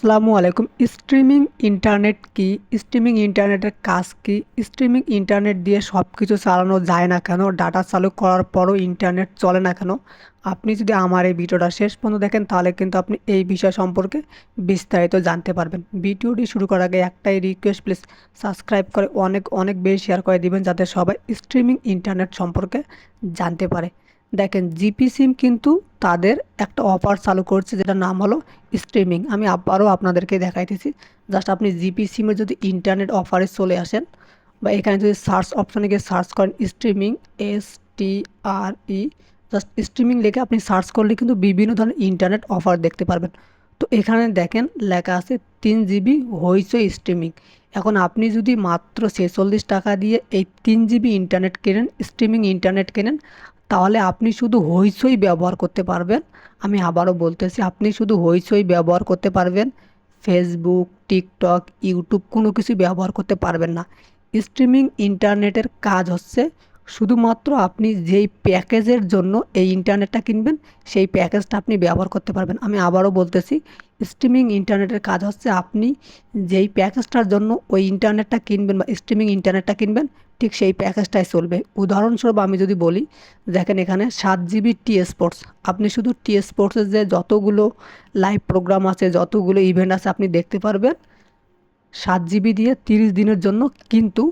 আসসালামু আলাইকুম। Streaming internet কি? স্ট্রিমিং ইন্টারনেটের কাজ কি? স্ট্রিমিং ইন্টারনেট দিয়ে সব কিছু চালানো যায় না কেন? ডাটা চালু করার পরও ইন্টারনেট চলে না কেন? আপনি যদি আমার এই ভিডিওটা শেষ পর্যন্ত দেখেন, তাহলে কিন্তু আপনি এই বিষয় সম্পর্কে বিস্তারিত জানতে পারবেন। ভিডিওটি শুরু করার আগে একটাই রিকোয়েস্ট প্লিজ সাবস্ক্রাইব করে অনেক অনেক বেশি শেয়ার করে দিবেন, যাতে সবাই স্ট্রিমিং ইন্টারনেট সম্পর্কে জানতে পারে। দেখেন, জিপি সিম কিন্তু তাদের একটা অফার চালু করছে, যেটার নাম হলো স্ট্রিমিং। আমি আবারও আপনাদেরকে দেখাইতেছি। জাস্ট আপনি জিপি সিমে যদি ইন্টারনেট অফারে চলে আসেন বা এখানে যদি সার্চ অপশানে গিয়ে সার্চ করেন streaming, S T R E, just streaming লিখে আপনি সার্চ করলে কিন্তু বিভিন্ন ধরনের ইন্টারনেট অফার দেখতে পারবেন। তো এখানে দেখেন, লেখা আছে তিন জিবি হইচই স্ট্রিমিং। এখন আপনি যদি মাত্র ছেচল্লিশ টাকা দিয়ে এই তিন জিবি ইন্টারনেট কেনেন, স্ট্রিমিং ইন্টারনেট কেনেন তাহলে আপনি শুধু হইচই ব্যবহার করতে পারবেন। আমি আবারও বলতেছি, আপনি শুধু হইচই ব্যবহার করতে পারবেন। ফেসবুক টিকটক ইউটিউব কোনো কিছু ব্যবহার করতে পারবেন না। স্ট্রিমিং ইন্টারনেটের কাজ হচ্ছে শুধুমাত্র আপনি যেই প্যাকেজের জন্য এই ইন্টারনেটটা কিনবেন, সেই প্যাকেজটা আপনি ব্যবহার করতে পারবেন। আমি আবারও বলতেছি, স্ট্রিমিং ইন্টারনেটের কাজ হচ্ছে আপনি যেই প্যাকেজটার জন্য ওই ইন্টারনেটটা কিনবেন বা স্ট্রিমিং ইন্টারনেটটা কিনবেন, ঠিক সেই প্যাকেজটাই চলবে। উদাহরণস্বরূপ আমি যদি বলি, দেখেন এখানে সাত জিবি টি স্পোর্টস আপনি শুধু টি স্পোর্টসের যে যতগুলো লাইভ প্রোগ্রাম আছে, যতগুলো ইভেন্ট আছে, আপনি দেখতে পারবেন, সাত জিবি দিয়ে তিরিশ দিনের জন্য কিন্তু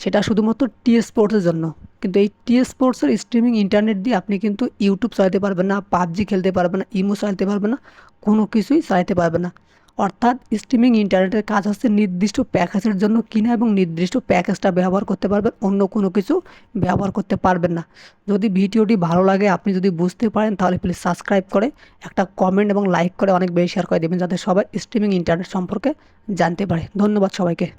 সেটা শুধুমাত্র টি স্পোর্টসের জন্য। কিন্তু এই টি স্পোর্টসের স্ট্রিমিং ইন্টারনেট দিয়ে আপনি কিন্তু ইউটিউব চালাতে পারবেন না, পাবজি খেলতে পারবেন না, ইমো চালাতে পারবেন না, কোনো কিছুই চালাতে পারবেন না। অর্থাৎ স্ট্রিমিং ইন্টারনেটের কাজ হচ্ছে নির্দিষ্ট প্যাকেজের জন্য কিনা এবং নির্দিষ্ট প্যাকেজটা ব্যবহার করতে পারবেন, অন্য কোনো কিছু ব্যবহার করতে পারবেন না। যদি ভিডিওটি ভালো লাগে, আপনি যদি বুঝতে পারেন, তাহলে প্লিজ সাবস্ক্রাইব করে একটা কমেন্ট এবং লাইক করে অনেক বেশি শেয়ার করে দেবেন, যাতে সবাই স্ট্রিমিং ইন্টারনেট সম্পর্কে জানতে পারে। ধন্যবাদ সবাইকে।